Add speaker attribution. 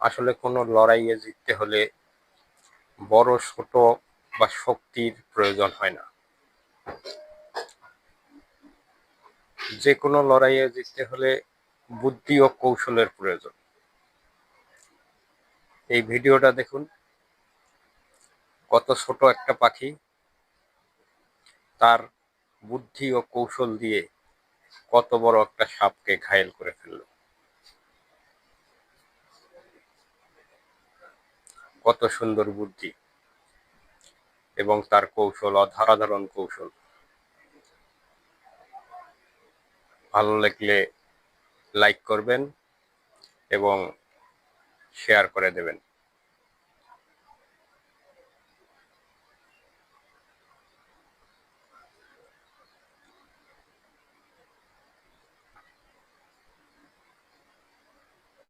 Speaker 1: আসলে কোনো লড়াইয়ে জিততে হলে বড়, ছোট বা শক্তির প্রয়োজন হয় না। যে কোনো লড়াইয়ে জিততে হলে বুদ্ধি ও কৌশলের প্রয়োজন। এই ভিডিওটা দেখুন। কত ছোট একটা পাখি, তার বুদ্ধি ও কৌশল দিয়ে কত বড় একটা সাপকে ঘায়েল করে ফেলল। কত সুন্দর বুদ্ধি এবং তার কৌশল, অধারাধারণ কৌশল। ভালো লাগলে লাইক করবেন এবং শেয়ার করে দেবেন।